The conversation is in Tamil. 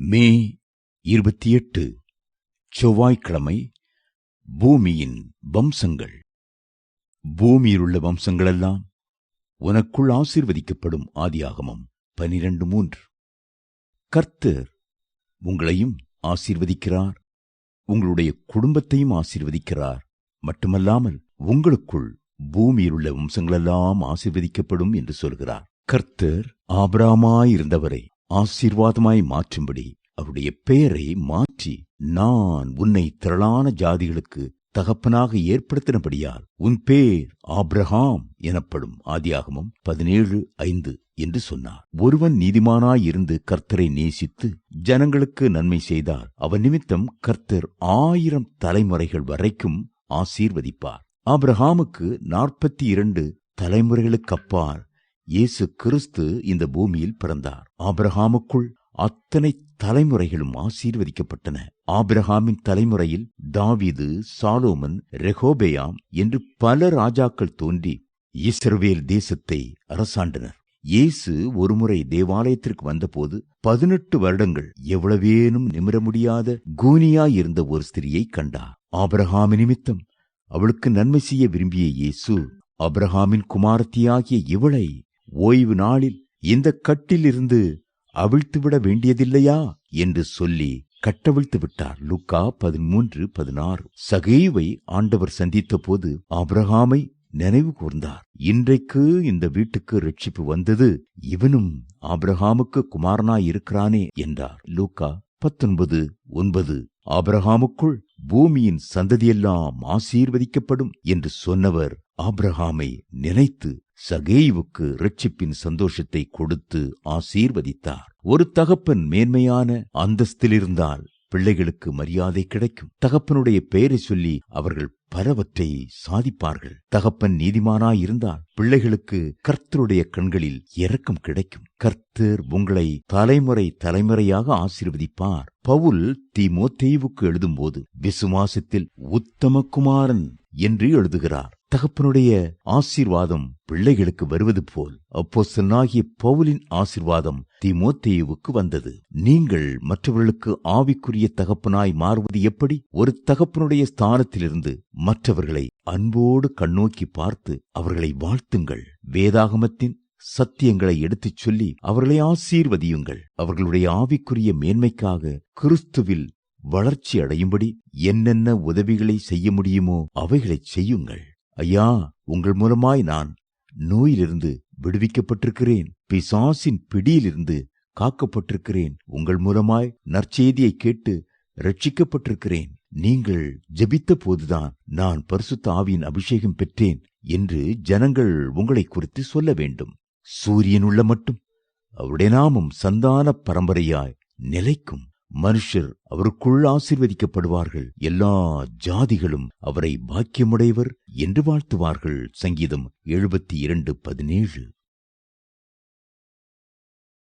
மே இருபத்தி எட்டு செவ்வாய்க்கிழமை பூமியின் வம்சங்கள். பூமியிலுள்ள வம்சங்களெல்லாம் உனக்குள் ஆசீர்வதிக்கப்படும் ஆதியாகமம் பனிரெண்டு மூன்று. கர்த்தர் உங்களையும் ஆசீர்வதிக்கிறார் உங்களுடைய குடும்பத்தையும் ஆசீர்வதிக்கிறார். மட்டுமல்லாமல் உங்களுக்குள் பூமியிலுள்ள வம்சங்களெல்லாம் ஆசீர்வதிக்கப்படும் என்று சொல்கிறார். கர்த்தர் ஆபராமாயிருந்தவரை ஆசீர்வாதமாய் மாற்றும்படி அவருடைய பெயரை மாற்றி நான் உன்னை திரளான ஜாதிகளுக்கு தகப்பனாக ஏற்படுத்தினபடியால் உன் பேர் ஆப்ரஹாம் எனப்படும் ஆதியாகமம் பதினேழு ஐந்து என்று சொன்னார். ஒருவன் நீதிமானாயிருந்து கர்த்தரை நேசித்து ஜனங்களுக்கு நன்மை செய்தார். அவன் நிமித்தம் கர்த்தர் ஆயிரம் தலைமுறைகள் வரைக்கும் ஆசீர்வதிப்பார். ஆப்ரஹாமுக்கு நாற்பத்தி இரண்டு தலைமுறைகளுக்கு அப்பால் இயேசு கிறிஸ்து இந்த பூமியில் பிறந்தார். ஆபிரஹாமுக்குள் அத்தனை தலைமுறைகளும் ஆசீர்வதிக்கப்பட்டன. ஆபிரஹாமின் தலைமுறையில் தாவீது சாலோமன் ரெஹோபேயாம் என்று பல ராஜாக்கள் தோன்றி இஸ்ரவேல் தேசத்தை அரசாண்டனர். இயேசு ஒருமுறை தேவாலயத்திற்கு வந்தபோது பதினெட்டு வருடங்கள் எவ்வளவேனும் நிமிர முடியாத கூனியாயிருந்த ஒரு ஸ்திரியை கண்டார். ஆபிரஹாமி நிமித்தம் அவளுக்கு நன்மை செய்ய விரும்பிய இயேசு அபிரஹாமின் குமாரத்தியாகிய இவளை ஓய்வு நாளில் இந்த கட்டிலிருந்து அவிழ்த்துவிட வேண்டியதில்லையா? என்று சொல்லி கட்டவிழ்த்து விட்டார். லுக்கா பதிமூன்று பதினாறு. சகேவை ஆண்டவர் சந்தித்த போது அப்ரஹாமை நினைவு கூர்ந்தார். இன்றைக்கு இந்த வீட்டுக்கு ரட்சிப்பு வந்தது. இவனும் ஆபிரகாமுக்கு குமாரனாய் இருக்கிறானே என்றார். லூக்கா பத்தொன்பது ஒன்பது. ஆபிரகாமுக்குள் பூமியின் சந்ததியெல்லாம் ஆசீர்வதிக்கப்படும் என்று சொன்னவர் ஆபிரகாமை நினைத்து சகேயுவுக்கு ரட்சிப்பின் சந்தோஷத்தை கொடுத்து ஆசீர்வதித்தார். ஒரு தகப்பன் மேன்மையான அந்தஸ்திலிருந்தால் பிள்ளைகளுக்கு மரியாதை கிடைக்கும். தகப்பனுடைய பெயரை சொல்லி அவர்கள் பலவற்றை சாதிப்பார்கள். தகப்பன் நீதிமானாயிருந்தால் பிள்ளைகளுக்கு கர்த்தருடைய கண்களில் இரக்கம் கிடைக்கும். கர்த்தர் உங்களை தலைமுறை தலைமுறையாக ஆசீர்வதிப்பார். பவுல் தீமோத்தேவுக்கு எழுதும்போது விசுவாசத்தில் உத்தம குமாரன் என்று எழுதுகிறார். தகப்பனுடைய ஆசீர்வாதம் பிள்ளைகளுக்கு வருவது போல் அப்போஸ்தலனாகிய பவுலின் ஆசீர்வாதம் தீமோத்தேயுவுக்கு வந்தது. நீங்கள் மற்றவர்களுக்கு ஆவிக்குரிய தகப்பனாய் மாறுவது எப்படி? ஒரு தகப்பனுடைய ஸ்தானத்திலிருந்து மற்றவர்களை அன்போடு கண்ணோக்கி பார்த்து அவர்களை வாழ்த்துங்கள். வேதாகமத்தின் சத்தியங்களை எடுத்துச் சொல்லி அவர்களை ஆசீர்வதியுங்கள். அவர்களுடைய ஆவிக்குரிய மேன்மைக்காக கிறிஸ்துவில் வளர்ச்சி அடையும்படி என்னென்ன உதவிகளை செய்ய முடியுமோ அவைகளைச் செய்யுங்கள். ஐயா உங்கள் மூலமாய் நான் நோயிலிருந்து விடுவிக்கப்பட்டிருக்கிறேன். பிசாசின் பிடியிலிருந்து காக்கப்பட்டிருக்கிறேன். உங்கள் மூலமாய் நற்செய்தியை கேட்டு ரட்சிக்கப்பட்டிருக்கிறேன் நீங்கள் ஜெபித்த போதுதான் நான் பரிசுத்த ஆவியின் அபிஷேகம் பெற்றேன் என்று ஜனங்கள் உங்களை குறித்து சொல்ல வேண்டும். சூரியன் உள்ள மட்டும். அவருடைய நாமம் சந்தான பரம்பரையாய் நிலைக்கும். மனுஷர் அவருக்குள் ஆசீர்வதிக்கப்படுவார்கள். எல்லா ஜாதிகளும் அவரை பாக்கியமுடையவர் என்று வாழ்த்துவார்கள். சங்கீதம் எழுபத்தி இரண்டு பதினேழு.